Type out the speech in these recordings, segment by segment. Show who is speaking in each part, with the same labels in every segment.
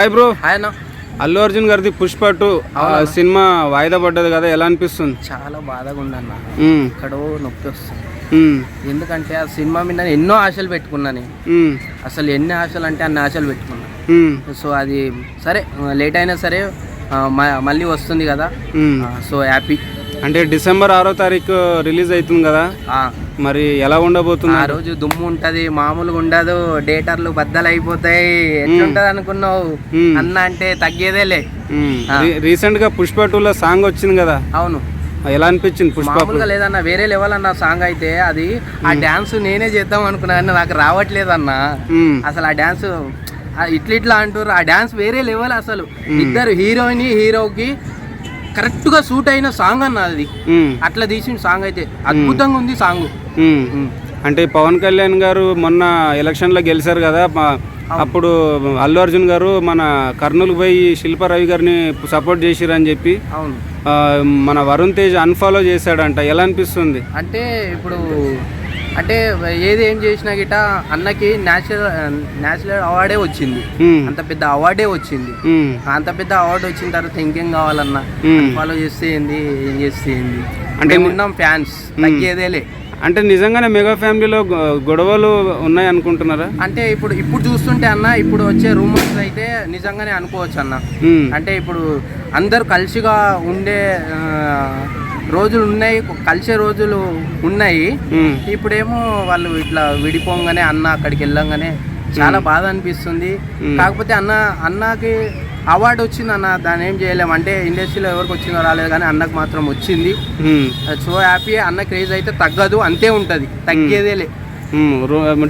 Speaker 1: Hi bro
Speaker 2: ఆయన
Speaker 1: అల్లు అర్జున్ గారిది Pushpa two. ఆ సినిమా వాయిదా పడ్డది కదా ఎలా అనిపిస్తుంది?
Speaker 2: చాలా బాధగా ఉందన్న ఎక్కడో నొప్పి వస్తుంది. ఎందుకంటే ఆ సినిమా మీద నేను ఎన్నో ఆశలు పెట్టుకున్నాను అసలు ఎన్ని ఆశలు అంటే అన్ని ఆశలు పెట్టుకున్నా.
Speaker 1: ఉమ్,
Speaker 2: సో అది సరే లేట్ అయినా సరే మళ్ళీ వస్తుంది కదా. So happy.
Speaker 1: అంటే డిసెంబర్ ఆరో తారీఖు రిలీజ్ అవుతుంది కదా. మరి ఎలా ఉండబోతుంది?
Speaker 2: ఆ రోజు దుమ్ము ఉంటది మామూలుగా ఉండదు డేటర్లు బద్దలు అయిపోతాయి ఎట్లుంటది అనుకున్నావు. అన్న అంటే తగ్గేదేలే.
Speaker 1: రీసెంట్గా పుష్ప టూలో సాంగ్ వచ్చింది కదా.
Speaker 2: అవును.
Speaker 1: ఎలా అనిపించింది పుష్ప
Speaker 2: మామూలుగా లేదన్న వేరే లెవెల్ అన్న సాంగ్ అయితే అది ఆ డాన్స్ నేనే చేద్దాం అనుకున్నా కానీ నాకు రావట్లేదన్న.
Speaker 1: ఉమ్,
Speaker 2: అసలు ఆ డాన్స్ ఇట్లా ఇట్లా అంటారు ఆ డాన్స్ వేరే లెవెల్ అసలు. ఇద్దరు హీరోయిన్ హీరోకి కరెక్ట్గా సూట్ అయిన సాంగ్ అన్న అది. అట్లా తీసిన సాంగ్ అయితే. అద్భుతంగా ఉంది సాంగ్.
Speaker 1: అంటే పవన్ కళ్యాణ్ గారు మొన్న ఎలక్షన్లో గెలిచారు కదా అప్పుడు అల్లు అర్జున్ గారు మన కర్నూలు పోయి శిల్ప రవి గారిని సపోర్ట్ చేసిరని చెప్పి మన వరుణ్ తేజ్ అన్ఫాలో చేశాడంట. ఎలా అనిపిస్తుంది?
Speaker 2: అంటే ఇప్పుడు అంటే ఏది ఏం చేసినా గిట అన్నకి నేచురల్ నేచురల్ అవార్డే వచ్చింది. అంత పెద్ద అవార్డే వచ్చింది. అంత పెద్ద అవార్డు వచ్చిన తర్వాత ఇంకేం కావాలన్నా. ఫాలో చేస్తే ఏంది? ఏం చేస్తే ఏంది?
Speaker 1: అంటే
Speaker 2: ఉన్నాం ఫ్యాన్స్ తగ్గేదేలే.
Speaker 1: అంటే నిజంగానే మెగా ఫ్యామిలీలో గొడవలు ఉన్నాయి అనుకుంటున్నారా
Speaker 2: అంటే ఇప్పుడు ఇప్పుడు చూస్తుంటే అన్న ఇప్పుడు వచ్చే రూమర్స్ అయితే నిజంగానే అనుకోవచ్చు అన్న అంటే ఇప్పుడు అందరు కలిసిగా ఉండే రోజులు ఉన్నాయి కలిసే రోజులు ఉన్నాయి. ఇప్పుడేమో వాళ్ళు ఇట్లా విడిపోగానే అన్న అక్కడికి వెళ్ళంగానే చాలా బాధ అనిపిస్తుంది. కాకపోతే అన్న అన్నకి అవార్డు వచ్చింది అన్న దాన్ని ఏం చేయలేము అంటే ఇండస్ట్రీలో ఎవరికి వచ్చిందో రాలేదు కానీ అన్నకు మాత్రం వచ్చింది. సో హ్యాపీ అన్న క్రేజ్ అయితే తగ్గదు అంతే ఉంటుంది. తగ్గేదేలే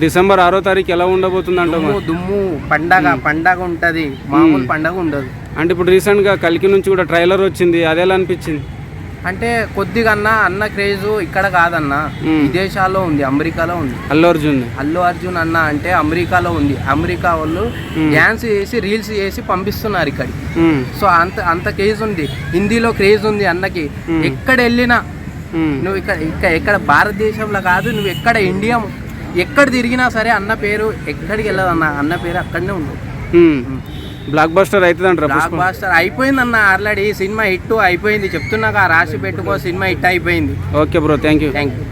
Speaker 1: డిసెంబర్ ఆరో తారీఖు ఎలా ఉండబోతుంది అంటావు
Speaker 2: దుమ్ము దుమ్ము పండగ పండగ ఉంటది. మామూలు పండగ ఉండదు.
Speaker 1: అంటే ఇప్పుడు రీసెంట్గా కలికి నుంచి కూడా ట్రైలర్ వచ్చింది అది ఎలా అనిపించింది?
Speaker 2: అంటే కొద్దిగా అన్న అన్న క్రేజ్ ఇక్కడ కాదన్న. విదేశాల్లో ఉంది అమెరికాలో ఉంది.
Speaker 1: అల్లు అర్జున్.
Speaker 2: అల్లు అర్జున్ అన్న అంటే అమెరికాలో ఉంది. అమెరికా వాళ్ళు డ్యాన్స్ చేసి రీల్స్ చేసి పంపిస్తున్నారు ఇక్కడికి
Speaker 1: ఉమ్,
Speaker 2: సో అంత అంత క్రేజ్ ఉంది. హిందీలో క్రేజ్ ఉంది అన్నకి. ఎక్కడ వెళ్ళినా నువ్వు ఇక్కడ ఇక్కడ ఎక్కడ భారతదేశంలో కాదు నువ్వు ఎక్కడ ఇండియా ఎక్కడ తిరిగినా సరే అన్న పేరు ఎక్కడికి వెళ్ళదు అన్న అన్న పేరు అక్కడనే
Speaker 1: ఉమ్. బ్లాక్ బస్టర్ అవుతుంది అంటారా
Speaker 2: బ్లాక్ బాస్టర్ అయిపోయింది అన్న ఆల్రెడీ సినిమా హిట్ అయిపోయింది. చెప్తున్నాక రాసి పెట్టుకో సినిమా హిట్ అయిపోయింది.
Speaker 1: Okay bro thank you
Speaker 2: thank you